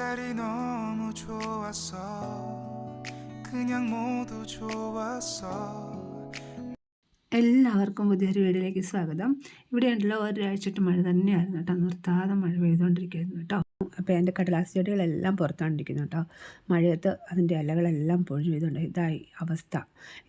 햇살이 너무 좋았어 그냥 모두 좋았어 എല്ലാവർക്കും പുതിയൊരു വീഡിയോയിലേക്ക് സ്വാഗതം ഇവിടെ ഉണ്ടല്ലോ ഒരാഴ്ചയിട്ട് മഴ തന്നെയായിരുന്നു കേട്ടോ നിർത്താതെ മഴ പെയ്തുകൊണ്ടിരിക്കുന്നു കേട്ടോ അപ്പോൾ എന്റെ കടലാസ് ചെടികളെല്ലാം പുറത്താണ്ടിരിക്കുന്നു കേട്ടോ. മഴയത്ത് അതിന്റെ ഇലകളെല്ലാം പൊഴിഞ്ഞു ചെയ്തുകൊണ്ട് ഇതായി അവസ്ഥ.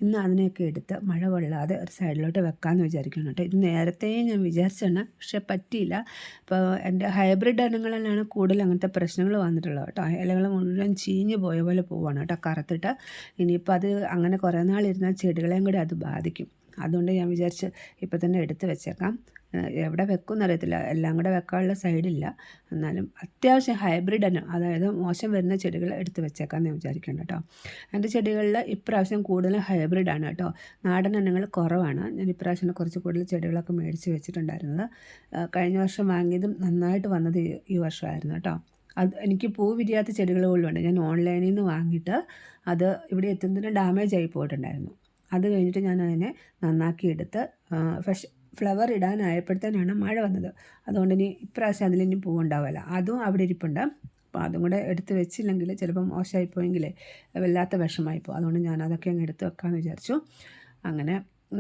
ഇന്ന് അതിനെയൊക്കെ എടുത്ത് മഴ കൊള്ളാതെ ഒരു സൈഡിലോട്ട് വെക്കാമെന്ന് വിചാരിക്കുന്നു കേട്ടോ. ഇത് നേരത്തെ ഞാൻ വിചാരിച്ചാണ് പക്ഷെ പറ്റിയില്ല. ഇപ്പോൾ എന്റെ ഹൈബ്രിഡ് ഇനങ്ങളിലാണ് കൂടുതൽ അങ്ങനത്തെ പ്രശ്നങ്ങൾ വന്നിട്ടുള്ളത് കേട്ടോ. ഇലകൾ മുഴുവൻ ചീഞ്ഞ് പോയ പോലെ പോവാണ് കേട്ടോ. കറുത്തിട്ട് ഇനിയിപ്പോൾ അത് അങ്ങനെ കുറേ നാളിരുന്നാൽ ചെടികളെയും കൂടി അത് ബാധിക്കും. അതുകൊണ്ട് ഞാൻ വിചാരിച്ച് ഇപ്പം തന്നെ എടുത്ത് വെച്ചേക്കാം. എവിടെ വെക്കും എന്നറിയത്തില്ല എല്ലാം കൂടെ വെക്കാനുള്ള സൈഡില്ല. എന്നാലും അത്യാവശ്യം ഹൈബ്രിഡ് തന്നെ അതായത് മോശം വരുന്ന ചെടികൾ എടുത്ത് വെച്ചേക്കാമെന്ന് ഞാൻ വിചാരിക്കണം കേട്ടോ. എന്റെ ചെടികളിൽ ഇപ്രാവശ്യം കൂടുതൽ ഹൈബ്രിഡാണ് കേട്ടോ. നാടൻ ഇനങ്ങൾ കുറവാണ്. ഞാൻ ഇപ്രാവശ്യം കുറച്ച് കൂടുതൽ ചെടികളൊക്കെ മേടിച്ച് വെച്ചിട്ടുണ്ടായിരുന്നത്. കഴിഞ്ഞ വർഷം വാങ്ങിയതും നന്നായിട്ട് വന്നത് ഈ വർഷമായിരുന്നു കേട്ടോ. അത് എനിക്ക് പൂ വിരിയാത്ത ചെടികൾ പോലും ഉണ്ട് ഞാൻ ഓൺലൈനിൽ നിന്ന് വാങ്ങിയിട്ട് അത് ഇവിടെ എത്തുന്നതിന് ഡാമേജ് ആയി പോയിട്ടുണ്ടായിരുന്നു. അത് കഴിഞ്ഞിട്ട് ഞാൻ അതിനെ നന്നാക്കി എടുത്ത് ഫ്രഷ് ഫ്ലവർ ഇടാനായപ്പോഴത്തേനാണ് മഴ വന്നത്. അതുകൊണ്ട് ഇനി ഇപ്രാവശ്യം അതിലിനി പൂവുണ്ടാവില്ല. അതും അവിടെ ഇരിപ്പുണ്ട്. അപ്പോൾ അതും കൂടെ എടുത്ത് വെച്ചില്ലെങ്കിൽ ചിലപ്പം മോശമായിപ്പോയെങ്കിലേ വല്ലാത്ത വിഷമായിപ്പോൾ അതുകൊണ്ട് ഞാൻ അതൊക്കെ അങ്ങ് എടുത്ത് വെക്കാമെന്ന് വിചാരിച്ചു. അങ്ങനെ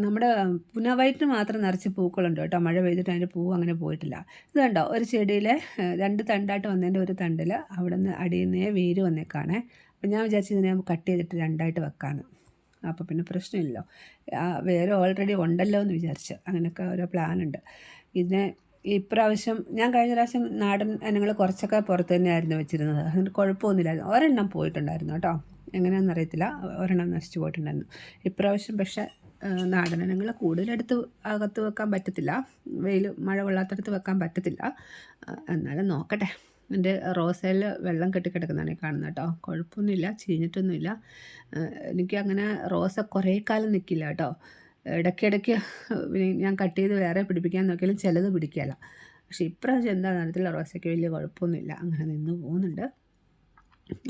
നമ്മുടെ പുനവയറ്റിന് മാത്രം നിറച്ച് പൂക്കളുണ്ട് കേട്ടോ. മഴ പെയ്തിട്ട് അതിന്റെ പൂവ് അങ്ങനെ പോയിട്ടില്ല. ഇത് കണ്ടോ? ഒരു ചെടിയിലെ രണ്ട് തണ്ടായിട്ട് വന്നതിന്റെ ഒരു തണ്ടിൽ അവിടെ നിന്ന് അടിയിൽ നിന്നേ വേര് വന്നേക്കാണേ. അപ്പം ഞാൻ വിചാരിച്ചു ഇതിനെ കട്ട് ചെയ്തിട്ട് രണ്ടായിട്ട് വെക്കാമെന്ന്. അപ്പോൾ പിന്നെ പ്രശ്നമില്ലല്ലോ. വേറെ ഓൾറെഡി ഉണ്ടല്ലോ എന്ന് വിചാരിച്ച് അങ്ങനെയൊക്കെ ഓരോ പ്ലാനുണ്ട് ഇതിനെ ഇപ്രാവശ്യം ഞാൻ കഴിഞ്ഞ പ്രാവശ്യം നാടൻ ഇനങ്ങൾ കുറച്ചൊക്കെ പുറത്ത് തന്നെയായിരുന്നു വെച്ചിരുന്നത്. അതിന് കുഴപ്പമൊന്നുമില്ലായിരുന്നു. ഒരെണ്ണം പോയിട്ടുണ്ടായിരുന്നു കേട്ടോ. എങ്ങനെയാണെന്ന് അറിയത്തില്ല. ഒരെണ്ണം നശിച്ചു പോയിട്ടുണ്ടായിരുന്നു. ഇപ്രാവശ്യം പക്ഷേ നാടൻ ഇനങ്ങൾ കൂടുതലെടുത്ത് അകത്ത് വെക്കാൻ പറ്റത്തില്ല. വെയിൽ മഴ കൊള്ളാത്തടത്ത് വെക്കാൻ പറ്റത്തില്ല. എന്നാലും നോക്കട്ടെ. എന്റെ റോസയിൽ വെള്ളം കെട്ടിക്കിടക്കുന്നതാണ് കാണുന്നത് കേട്ടോ. കുഴപ്പമൊന്നുമില്ല ചീഞ്ഞിട്ടൊന്നുമില്ല. എനിക്ക് അങ്ങനെ റോസ കുറേ കാലം നിൽക്കില്ല കേട്ടോ. ഇടയ്ക്കിടയ്ക്ക് ഞാൻ കട്ട് ചെയ്ത് വേറെ പിടിപ്പിക്കാൻ നോക്കിയാലും ചിലത് പിടിക്കില്ല പക്ഷേ ഇപ്രാവശ്യം എന്താ നടത്തില്ല റോസയ്ക്ക് വലിയ കുഴപ്പമൊന്നുമില്ല. അങ്ങനെ നിന്ന് പോകുന്നുണ്ട്.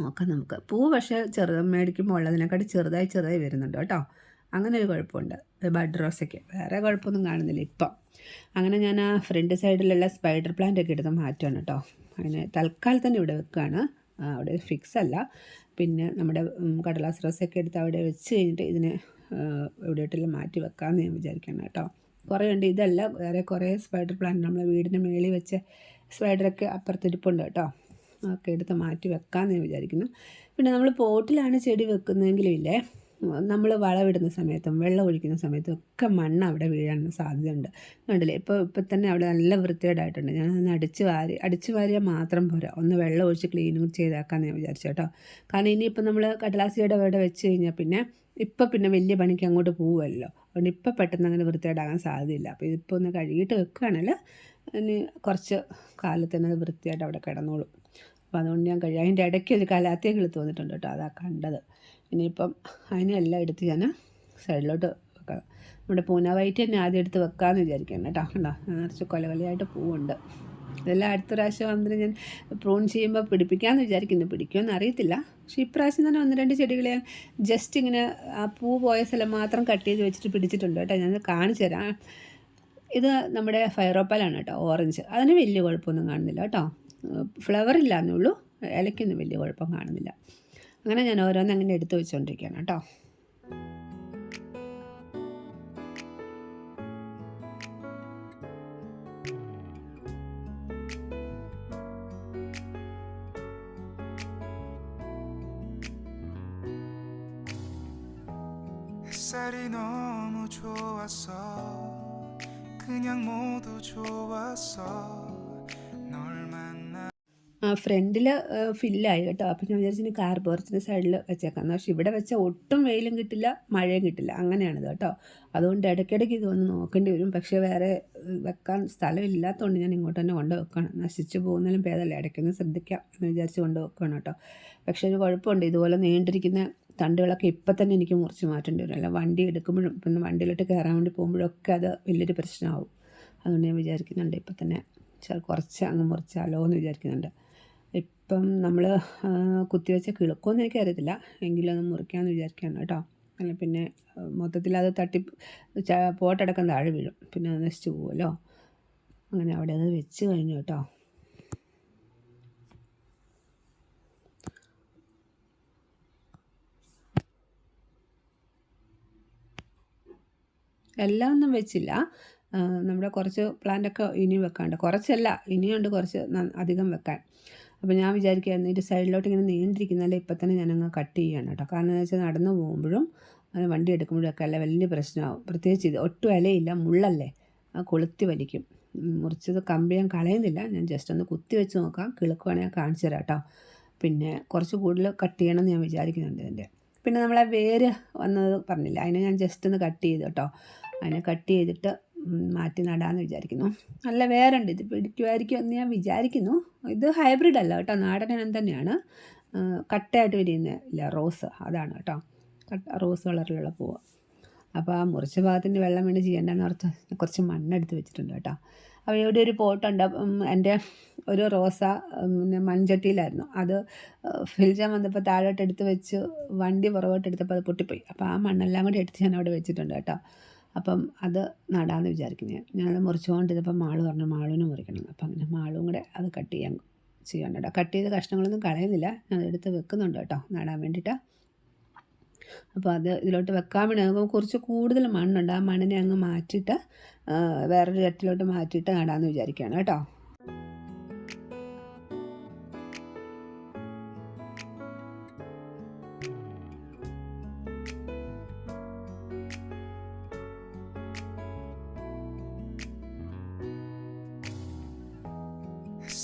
നോക്കാം നമുക്ക്. പൂ പക്ഷേ ചെറുത് മേടിക്കുമ്പോൾ ഉള്ളതിനെക്കാട്ടി ചെറുതായി ചെറുതായി വരുന്നുണ്ട് കേട്ടോ. അങ്ങനെ ഒരു കുഴപ്പമുണ്ട്. ബഡ് റോസയ്ക്ക്. വേറെ കുഴപ്പമൊന്നും കാണുന്നില്ല ഇപ്പം. അങ്ങനെ ഞാൻ ആ ഫ്രണ്ട് സൈഡിലുള്ള സ്പൈഡർ പ്ലാന്റ് ഒക്കെ എടുത്ത് മാറ്റുകയാണ് കേട്ടോ. അങ്ങനെ തൽക്കാലത്തന്നെ ഇവിടെ വെക്കുകയാണ് അവിടെ ഫിക്സ് അല്ല. പിന്നെ നമ്മുടെ കടലാസ് റോസൊക്കെ എടുത്ത് അവിടെ വെച്ച് കഴിഞ്ഞിട്ട് ഇതിനെ എവിടെയിട്ടെല്ലാം മാറ്റി വെക്കാമെന്ന് ഞാൻ വിചാരിക്കണം കേട്ടോ. കുറേ ഉണ്ട്. ഇതല്ല വേറെ കുറേ സ്പൈഡർ പ്ലാന്റ് നമ്മളെ വീടിന്റെ മേളിൽ വെച്ച സ്പൈഡറൊക്കെ അപ്പുറത്തിരിപ്പുണ്ട് കേട്ടോ. ഒക്കെ എടുത്ത് മാറ്റി വെക്കാമെന്ന് ഞാൻ വിചാരിക്കുന്നു. പിന്നെ നമ്മൾ പോട്ടിലാണ് ചെടി വെക്കുന്നതെങ്കിലും ഇല്ലേ? നമ്മൾ വളമിടുന്ന സമയത്തും വെള്ളം ഒഴിക്കുന്ന സമയത്തും ഒക്കെ മണ്ണ് അവിടെ വീഴാൻ സാധ്യതയുണ്ട്. കണ്ടില്ലേ? ഇപ്പോൾ ഇപ്പം തന്നെ അവിടെ നല്ല വൃത്തികേടായിട്ടുണ്ട്. ഞാൻ ഒന്ന് അടിച്ച് വാരി അടിച്ച് വാരിയാൽ മാത്രം പോരാ. ഒന്ന് വെള്ളം ഒഴിച്ച് ക്ലീനും ചെയ്താക്കാമെന്ന് ഞാൻ വിചാരിച്ചു കേട്ടോ. കാരണം ഇനിയിപ്പോൾ നമ്മൾ കടലാസിയുടെ അവിടെ വെച്ച് കഴിഞ്ഞാൽ പിന്നെ ഇപ്പം പിന്നെ വലിയ പണിക്ക് അങ്ങോട്ട് പോവുമല്ലോ അതുകൊണ്ട് ഇപ്പം പെട്ടെന്ന് അങ്ങനെ വൃത്തികേടാകാൻ സാധ്യതയില്ല. അപ്പോൾ ഇതിപ്പോൾ ഒന്ന് കഴുകിയിട്ട് വെക്കുകയാണെങ്കിൽ ഇനി കുറച്ച് കാലത്തിന് അത് വൃത്തിയായിട്ട് അവിടെ കിടന്നോളും. അപ്പോൾ അതുകൊണ്ട് ഞാൻ കഴിയും അതിന്റെ ഇടയ്ക്ക് ഒരു കലാത്തിയ തോന്നിയിട്ടുണ്ട് കേട്ടോ. അതാ കണ്ടത്. ഇനിയിപ്പം അതിനെല്ലാം എടുത്ത് ഞാൻ സൈഡിലോട്ട് വെക്കാം. നമ്മുടെ പൂന വൈറ്റ് തന്നെ ആദ്യം എടുത്ത് വെക്കാമെന്ന് വിചാരിക്കണം കേട്ടോ. കണ്ടോ? നിറച്ച് കൊലകൊലയായിട്ട് പൂവുണ്ട്. ഇതെല്ലാം അടുത്ത പ്രാവശ്യം വന്നിട്ട് ഞാൻ പ്രൂൺ ചെയ്യുമ്പോൾ പിടിപ്പിക്കാമെന്ന് വിചാരിക്കുന്നു. പിടിക്കുമെന്ന് അറിയത്തില്ല. പക്ഷേ ഇപ്രാവശ്യം തന്നെ ഒന്ന് രണ്ട് ചെടികൾ ഞാൻ ജസ്റ്റ് ഇങ്ങനെ ആ പൂ പോയ സ്ഥലം മാത്രം കട്ട് ചെയ്ത് വെച്ചിട്ട് പിടിച്ചിട്ടുണ്ട് കേട്ടോ. ഞാൻ കാണിച്ചു തരാം. ഇത് നമ്മുടെ ഫയറോപ്പാലാണ് കേട്ടോ ഓറഞ്ച്. അതിന് വലിയ കുഴപ്പമൊന്നും കാണുന്നില്ല കേട്ടോ. ഫ്ലവർ ഇല്ല എന്നുള്ളൂ ഇലയ്ക്കൊന്നും വലിയ കുഴപ്പം കാണുന്നില്ല. അങ്ങനെ ഞാൻ ഓരോന്ന് അങ്ങനെ എടുത്തു വെച്ചുകൊണ്ടിരിക്കുകയാണ് കേട്ടോ 햇살이 너무 좋았어 그냥 모두 좋았어 ഫ്രണ്ടിൽ ഫില്ലായി കേട്ടോ. അപ്പം ഞാൻ വിചാരിച്ചു കാർ പോർച്ചിന്റെ സൈഡിൽ വെച്ചേക്കാം. പക്ഷെ ഇവിടെ വെച്ചാൽ ഒട്ടും വെയിലും കിട്ടില്ല മഴയും കിട്ടില്ല. അങ്ങനെയാണിത് കേട്ടോ. അതുകൊണ്ട് ഇടയ്ക്കിടയ്ക്ക് ഇത് വന്ന് നോക്കേണ്ടി വരും. പക്ഷേ വേറെ വെക്കാൻ സ്ഥലമില്ലാത്തതുകൊണ്ട് ഞാൻ ഇങ്ങോട്ട് തന്നെ കൊണ്ട് വെക്കണം. നശിച്ചു പോകുന്നതിലും ഭേദമല്ല. ഇടയ്ക്കൊന്ന് ശ്രദ്ധിക്കാം എന്ന് വിചാരിച്ച് കൊണ്ട് വെക്കണം കേട്ടോ. പക്ഷേ ഒരു കുഴപ്പമുണ്ട്. ഇതുപോലെ നീണ്ടിരിക്കുന്ന തണ്ടുകളൊക്കെ ഇപ്പം തന്നെ എനിക്ക് മുറിച്ച് മാറ്റേണ്ടി വരും. അല്ല വണ്ടി എടുക്കുമ്പോഴും ഇപ്പം വണ്ടിയിലോട്ട് കയറാൻ വേണ്ടി പോകുമ്പോഴൊക്കെ അത് വലിയൊരു പ്രശ്നമാവും. അതുകൊണ്ട് ഞാൻ വിചാരിക്കുന്നുണ്ട് ഇപ്പം തന്നെ കുറച്ച് അങ്ങ് മുറിച്ചാലോ എന്ന് വിചാരിക്കുന്നുണ്ട്. ഇപ്പം നമ്മൾ കുത്തിവെച്ച കിളുക്കുമെന്ന് എനിക്കറിയത്തില്ല. എങ്കിലും അത് മുറിക്കാമെന്ന് വിചാരിക്കുകയാണ് കേട്ടോ. അല്ല പിന്നെ മൊത്തത്തിൽ അത് തട്ടി പോട്ടടക്കം താഴെ വീഴും. പിന്നെ നശിച്ചു പോകുമല്ലോ അങ്ങനെ അവിടെ അത് വെച്ച് കഴിഞ്ഞു കേട്ടോ. എല്ലാം ഒന്നും വെച്ചില്ല. നമ്മുടെ കുറച്ച് പ്ലാന്റൊക്കെ ഇനിയും വെക്കാണ്ട് കുറച്ചല്ല ഇനിയുണ്ട് കുറച്ച് അധികം വെക്കാൻ. അപ്പോൾ ഞാൻ വിചാരിക്കുകയായിരുന്നു ഇതിന്റെ സൈഡിലോട്ട് ഇങ്ങനെ നീണ്ടിരിക്കുന്നതല്ലേ ഇപ്പം തന്നെ ഞാനങ്ങ് കട്ട് ചെയ്യണം കേട്ടോ. കാരണം എന്ന് വെച്ചാൽ നടന്നു പോകുമ്പോഴും വണ്ടി എടുക്കുമ്പോഴൊക്കെ അല്ല വലിയ പ്രശ്നമാവും. പ്രത്യേകിച്ച് ഇത് ഒട്ടും ഇലയില്ല മുള്ളല്ലേ. ആ കൊളുത്തി വലിക്കും. മുറിച്ചത് കമ്പി ഞാൻ കളയുന്നില്ല. ഞാൻ ജസ്റ്റ് ഒന്ന് കുത്തി വെച്ച് നോക്കാം. കിളുക്കുവാണെങ്കിൽ ഞാൻ കാണിച്ചു തരാം കേട്ടോ. പിന്നെ കുറച്ച് കൂടുതൽ കട്ട് ചെയ്യണമെന്ന് ഞാൻ വിചാരിക്കുന്നുണ്ട് ഇതിന്റെ പിന്നെ നമ്മളെ വേര് വന്നത് പറഞ്ഞില്ല? അതിനെ ഞാൻ ജസ്റ്റ് ഒന്ന് കട്ട് ചെയ്തു കേട്ടോ. അതിനെ കട്ട് ചെയ്തിട്ട് മാറ്റി നടാമെന്ന് വിചാരിക്കുന്നു. നല്ല വേരുണ്ട് ഇത് പിടിക്കുമായിരിക്കും എന്ന് ഞാൻ വിചാരിക്കുന്നു. ഇത് ഹൈബ്രിഡ് അല്ല കേട്ടോ. നാടൻ ഇനം തന്നെയാണ്. കട്ടയായിട്ട് വിരിയുന്ന ഇല്ല റോസ്. അതാണ് കേട്ടോ. കട്ട റോസ് കളറിലുള്ള പൂവ്. അപ്പോൾ ആ മുറിച്ച ഭാഗത്തിന്റെ വെള്ളം വേണ്ടി ചെയ്യേണ്ടെന്ന് ഓർത്ത് കുറച്ച് മണ്ണെടുത്ത് വെച്ചിട്ടുണ്ട് കേട്ടോ. അപ്പോൾ ഇവിടെ ഒരു പോട്ടുണ്ട്. എന്റെ ഒരു റോസ പിന്നെ മൺചട്ടിയിലായിരുന്നു. അത് ഫിൽ വന്നപ്പോൾ താഴോട്ട് എടുത്ത് വെച്ച് വണ്ടി പുറകോട്ട് എടുത്തപ്പോൾ അത് പൊട്ടിപ്പോയി. അപ്പോൾ ആ മണ്ണെല്ലാം കൂടി എടുത്ത് ഞാൻ അവിടെ വെച്ചിട്ടുണ്ട് കേട്ടോ. അപ്പം അത് നടാമെന്ന് വിചാരിക്കുന്നു ഞാൻ. ഞാനത് മുറിച്ചുകൊണ്ട് ഇതിപ്പോൾ മാൾ പറഞ്ഞു മാളുവിന് മുറിക്കണം. അപ്പം അങ്ങനെ മാളും കൂടെ അത് കട്ട് ചെയ്യാൻ ചെയ്യണം കേട്ടോ. കട്ട് ചെയ്ത കഷ്ണങ്ങളൊന്നും കളയുന്നില്ല. ഞാൻ എടുത്ത് വെക്കുന്നുണ്ട് കേട്ടോ നടാൻ വേണ്ടിയിട്ട്. അപ്പോൾ അത് ഇതിലോട്ട് വെക്കാൻ വേണ്ടി നമുക്ക് കുറച്ച് കൂടുതൽ മണ്ണുണ്ട്. ആ മണ്ണിനെ അങ്ങ് മാറ്റിയിട്ട് വേറൊരു ചട്ടിലോട്ട് മാറ്റിയിട്ട് നടാമെന്ന് വിചാരിക്കുകയാണ് കേട്ടോ.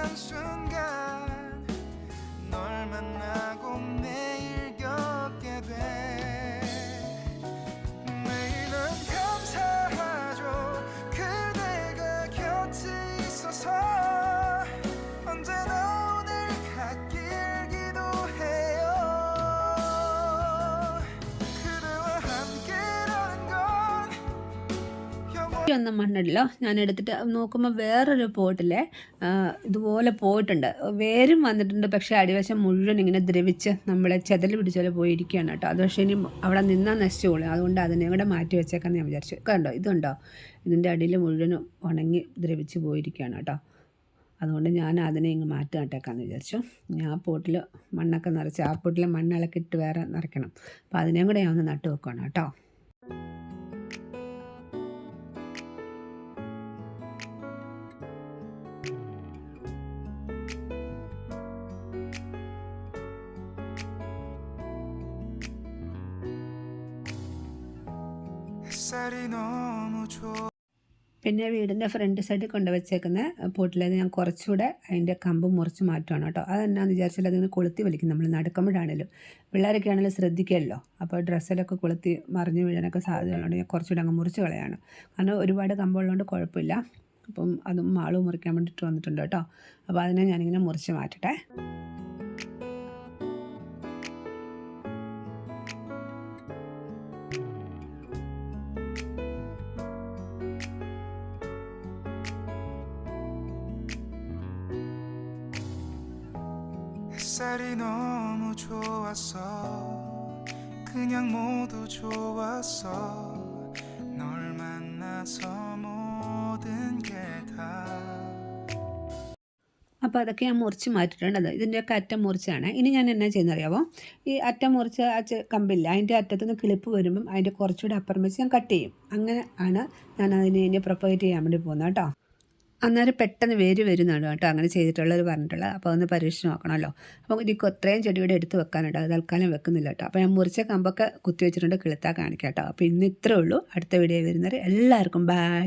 한 순간 널 만나 ഒന്നും മണ്ണിടല്ലോ. ഞാൻ എടുത്തിട്ട് നോക്കുമ്പോൾ വേറൊരു പോട്ടിലെ ഇതുപോലെ പോയിട്ടുണ്ട്. വേരും വന്നിട്ടുണ്ട് പക്ഷേ അടിവശം മുഴുവൻ ഇങ്ങനെ ദ്രവിച്ച് നമ്മളെ ചെതൽ പിടിച്ചോലെ പോയിരിക്കുകയാണ് കേട്ടോ. അത് പക്ഷേ ഇനി അവിടെ നിന്നാൽ നശിച്ചോളൂ. അതുകൊണ്ട് അതിനെ കൂടെ മാറ്റി വെച്ചേക്കാന്ന് ഞാൻ വിചാരിച്ചു. കണ്ടോ? ഇതുണ്ടോ? ഇതിന്റെ അടിയിൽ മുഴുവനും ഉണങ്ങി ദ്രവിച്ച് പോയിരിക്കുകയാണ് കേട്ടോ. അതുകൊണ്ട് ഞാൻ അതിനെ ഇങ്ങ് മാറ്റി നട്ടേക്കാന്ന് വിചാരിച്ചു. ഞാൻ പോട്ടിൽ മണ്ണൊക്കെ നിറച്ച് ആ പോട്ടിൽ മണ്ണിളക്കിയിട്ട് വേറെ നിറയ്ക്കണം. അപ്പോൾ അതിനെയും കൂടെ ഞാൻ ഒന്ന് നട്ടു വെക്കണം കേട്ടോ. പിന്നെ വീടിന്റെ ഫ്രണ്ട് സൈഡിൽ കൊണ്ടുവച്ചേക്കുന്ന പോട്ടിലേത് ഞാൻ കുറച്ചുകൂടെ അതിന്റെ കമ്പ് മുറിച്ച് മാറ്റുകയാണ് കേട്ടോ. അതെന്നാന്ന് വിചാരിച്ചാൽ അതിങ്ങനെ കൊളുത്തി വലിക്കും. നമ്മൾ നടക്കുമ്പോഴാണേലും. പിള്ളേരൊക്കെ ആണെങ്കിലും ശ്രദ്ധിക്കുമല്ലോ അപ്പോൾ ഡ്രസ്സിലൊക്കെ കൊളുത്തി മറിഞ്ഞു വീഴാനൊക്കെ സാധ്യതയുള്ളതുകൊണ്ട് ഞാൻ കുറച്ചുകൂടെ അങ്ങ് മുറിച്ച് കളയാണ്. കാരണം ഒരുപാട് കമ്പുള്ളതുകൊണ്ട് കുഴപ്പമില്ല. അപ്പം അതും മാളും മുറിക്കാൻ വേണ്ടിയിട്ട് വന്നിട്ടുണ്ട് കേട്ടോ. അപ്പോൾ അതിനെ ഞാനിങ്ങനെ മുറിച്ച് മാറ്റട്ടെ. 좋았어 그냥 모두 좋았어 널 만나서 모든 게다 അപ്പോൾ അതൊക്കെ ഞാൻ മുറിച്ച് മാറ്റിയിട്ടുണ്ട് അത് ഇതിൻ്റെയൊക്കെ അറ്റം മുറിച്ചാണ് ഇനി ഞാൻ എന്നാ ചെയ്യുന്നത് അറിയാമോ ഈ അറ്റം മുറിച്ച ആ ചെ- കമ്പില്ല അതിൻ്റെ അറ്റത്ത് നിന്ന് കിളിപ്പ് വരുമ്പം അതിൻ്റെ കുറച്ചുകൂടി അപ്പുറം വെച്ച് ഞാൻ കട്ട് ചെയ്യും അങ്ങനെ ആണ് ഞാൻ അതിനെ ഇനി പ്രൊപ്പഗേറ്റ് ചെയ്യാൻ വേണ്ടി പോകുന്നത് കേട്ടോ അന്നേരം പെട്ടെന്ന് വേര് വരുന്നതാണ് കേട്ടോ. അങ്ങനെ ചെയ്തിട്ടുള്ളവർ പറഞ്ഞിട്ടുള്ളത് അപ്പോൾ ഒന്ന് പരീക്ഷിച്ച് നോക്കണമല്ലോ. അപ്പോൾ എനിക്ക് അത്രയും ചെടിയുടെ എടുത്ത് വെക്കാനുണ്ട്. അത് തൽക്കാലം വെക്കുന്നില്ല കേട്ടോ. അപ്പോൾ ഞാൻ മുറിച്ച കമ്പൊക്കെ കുത്തി വെച്ചിട്ടുണ്ട്. കിളുത്താൽ കാണിക്കാം കേട്ടോ. അപ്പോൾ ഇന്ന് ഇത്രേ ഉള്ളൂ. അടുത്ത വീഡിയോ വരുന്നവർ എല്ലാവർക്കും ബൈ